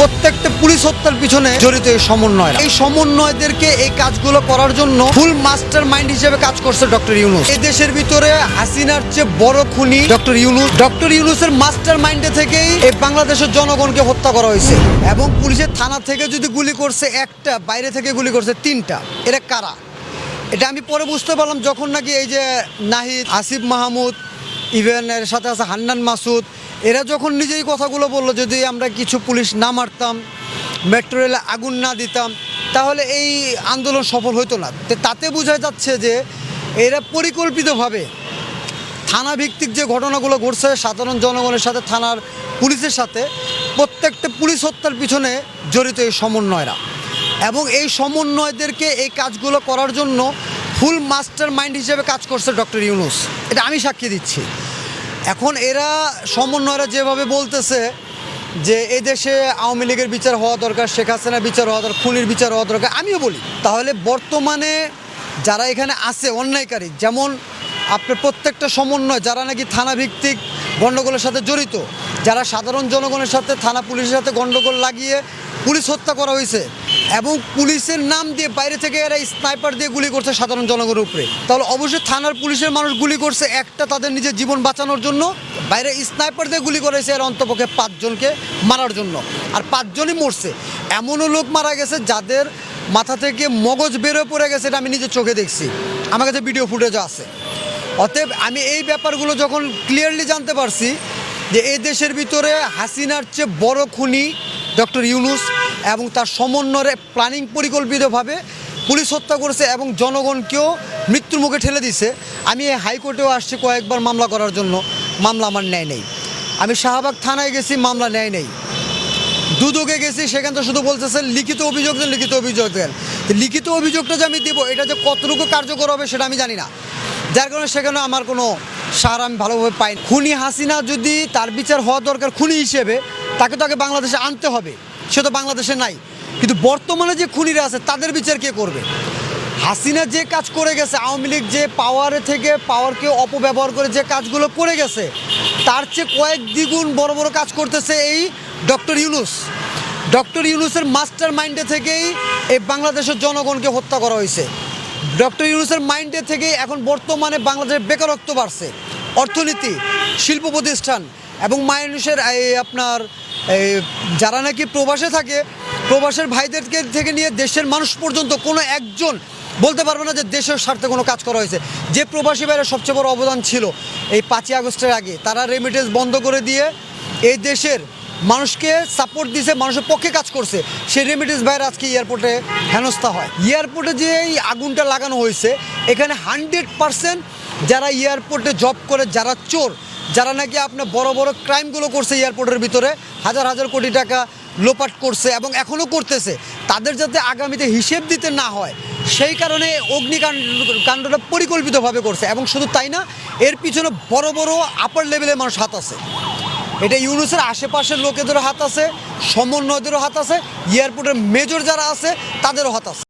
প্রত্যেকটা পুলিশ হত্যার পিছনে জড়িত এই সমন্বয় এই সমন্বয়দেরকে এই কাজগুলো করার জন্য ফুল মাস্টার মাইন্ড হিসেবে কাজ করছে ডক্টর ইউনুস। এই দেশের ভিতরে হাসিনার চেয়ে বড় খুনি ডক্টর ইউনুস। ডক্টর ইউনুসের মাস্টার মাইন্ডে থেকেই এই বাংলাদেশের জনগণকে হত্যা করা হয়েছে। এবং পুলিশের থানা থেকে যদি গুলি করছে একটা, বাইরে থেকে গুলি করছে তিনটা। এরা কারা? এটা আমি পরে বুঝতে পারলাম যখন নাকি এই যে নাহিদ, আসিফ মাহমুদ, ইভেন এর সাথে আছে হান্নান মাসুদ এরা যখন নিজেই কথাগুলো বলল, যদি আমরা কিছু পুলিশ না মারতাম মেট্রো রেলে আগুন না দিতাম, তাহলে এই আন্দোলন সফল হতো না। তাতে বোঝা যাচ্ছে যে এরা পরিকল্পিতভাবে থানা ভিত্তিক যে ঘটনাগুলো ঘটছে, সাধারণ জনগণের সাথে, থানার পুলিশের সাথে, প্রত্যেকটা পুলিশ হত্যার পিছনে জড়িত এই সমন্বয়রা। এবং এই সমন্বয়দেরকে এই কাজগুলো করার জন্য ফুল মাস্টার মাইন্ড হিসেবে কাজ করছে ডক্টর ইউনুস। এটা আমি সাক্ষী দিচ্ছি। এখন এরা সমন্বয়রা যেভাবে বলতেছে যে এই দেশে আওয়ামী লীগের বিচার হওয়া দরকার, শেখ হাসিনার বিচার হওয়া দরকার, খুনির বিচার হওয়া দরকার, আমিও বলি। তাহলে বর্তমানে যারা এখানে আছে অন্যায়কারী, যেমন আপনার প্রত্যেকটা সমন্বয়, যারা নাকি থানা ভিত্তিক গণ্ডগোলের সাথে জড়িত। যারা সাধারণ জনগণের সাথে, থানা পুলিশের সাথে গণ্ডগোল লাগিয়ে পুলিশ হত্যা করা হয়েছে এবং পুলিশের নাম দিয়ে বাইরে থেকে এরা স্নাইপার দিয়ে গুলি করছে সাধারণ জনগণের উপরে। তাহলে অবশ্যই থানার পুলিশের মানুষ গুলি করছে একটা তাদের নিজের জীবন বাঁচানোর জন্য, বাইরে স্নাইপার দিয়ে গুলি করেছে এর অন্তপক্ষে পাঁচজনকে মারার জন্য। আর পাঁচজনই মরছে। এমনও লোক মারা গেছে যাদের মাথা থেকে মগজ বেরোয় পড়ে গেছে এটা আমি নিজের চোখে দেখছি। আমার কাছে ভিডিও ফুটেজ আছে। অতএব আমি এই ব্যাপারগুলো যখন ক্লিয়ারলি জানতে পারছি যে এই দেশের ভিতরে হাসিনার চেয়ে বড় খুনি ডক্টর ইউনুস এবং তার সমন্বয়ে প্ল্যানিং পরিকল্পিতভাবে পুলিশ হত্যা করেছে এবং জনগণকেও মৃত্যুর মুখে ঠেলে দিছে আমি হাইকোর্টেও আসছি কয়েকবার মামলা করার জন্য। মামলা আমার নেয় নেই। আমি শাহবাগ থানায় গেছি, মামলা নেয় নেই। দুদকে গেছি, সেখান থেকে শুধু বলতেছে লিখিত অভিযোগ দেন লিখিত অভিযোগ দেন লিখিত অভিযোগটা যে আমি দেবো, এটা যে কতটুকু কার্যকর হবে সেটা আমি জানি না। যার কারণে সেখানে আমার কোনো সার আমি ভালোভাবে পাই খুনি হাসিনা যদি তার বিচার হওয়া দরকার খুনি হিসেবে, তাকে তাকে বাংলাদেশে আনতে হবে। সে তো বাংলাদেশে নাই। কিন্তু বর্তমানে যে খুনিরা আছে, তাদের বিচার কে করবে? হাসিনা যে কাজ করে গেছে, আওয়ামী লীগ যে পাওয়ারে থেকে পাওয়ারকে অপব্যবহার করে যে কাজগুলো করে গেছে, তার চেয়ে কয়েক দ্বিগুণ বড় বড় কাজ করতেছে এই ডক্টর ইউনুস। ডক্টর ইউনুসের মাস্টার মাইন্ডে থেকেই এই বাংলাদেশের জনগণকে হত্যা করা হয়েছে। ডক্টর ইউনুসের মাইন্ডে থেকে এখন বর্তমানে বাংলাদেশের বেকারত্ব বাড়ছে। অর্থনীতি, শিল্প প্রতিষ্ঠান এবং মানুষের এই আপনার যারা নাকি প্রবাসে থাকে, প্রবাসের ভাইদেরকে থেকে নিয়ে দেশের মানুষ পর্যন্ত কোনো একজন বলতে পারবে না যে দেশের স্বার্থে কোনো কাজ করা হয়েছে। যে প্রবাসী বাইরে সবচেয়ে বড় অবদান ছিল এই পাঁচই আগস্টের আগে, তারা রেমিটেন্স বন্ধ করে দিয়ে এই দেশের মানুষকে সাপোর্ট দিছে, মানুষের পক্ষে কাজ করছে। সেই রেমিটেন্স বাইরে আজকে এয়ারপোর্টে হেনস্থা হয়। এয়ারপোর্টে যে এই আগুনটা লাগানো হয়েছে, এখানে হান্ড্রেড পারসেন্ট যারা এয়ারপোর্টে জব করে, যারা চোর, যারা নাকি আপনার বড় বড় ক্রাইমগুলো করছে এয়ারপোর্টের ভিতরে, হাজার হাজার কোটি টাকা লোপাট করছে এবং এখনও করতেছে, তাদের যাতে আগামীতে হিসেব দিতে না হয়, সেই কারণে অগ্নিকাণ্ড, কাণ্ডটা পরিকল্পিতভাবে করছে এবং শুধু তাই না, এর পিছনে বড় বড় আপার লেভেলের মানুষ হাত আছে। এটা ইউনুসের আশেপাশের লোকেদেরও হাত আছে, সমন্বয়দেরও হাত আছে, এয়ারপোর্টের মেজর যারা আছে, তাদেরও হাত আছে।